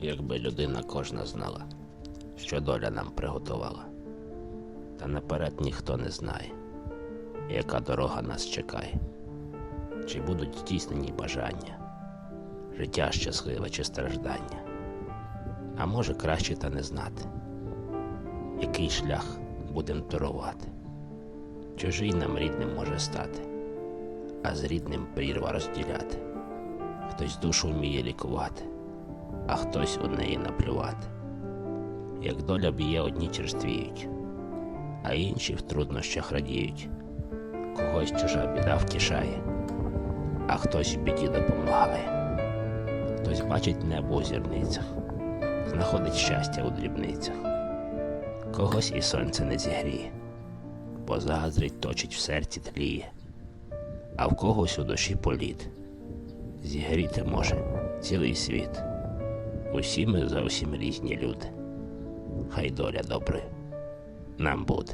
Якби людина кожна знала, що доля нам приготувала. Та наперед ніхто не знає, яка дорога нас чекає, чи будуть здійснені бажання, життя щасливе чи страждання. А може краще та не знати, який шлях будем торувати. Чужий нам рідним може стати, а з рідним прірва розділяти. Хтось душу вміє лікувати, а хтось у неї наплювати. Як доля б'є, одні черствіють, а інші в труднощах радіють. Когось чужа біда втішає, а хтось в біді допомагає. Хтось бачить небо у зірницях, знаходить щастя у дрібницях. Когось і сонце не зігріє, бо заздрить точить в серці тліє, а в когось у душі політ. Зігріти може цілий світ. Усі ми зовсім різні люди. Хай доля добре нам буде.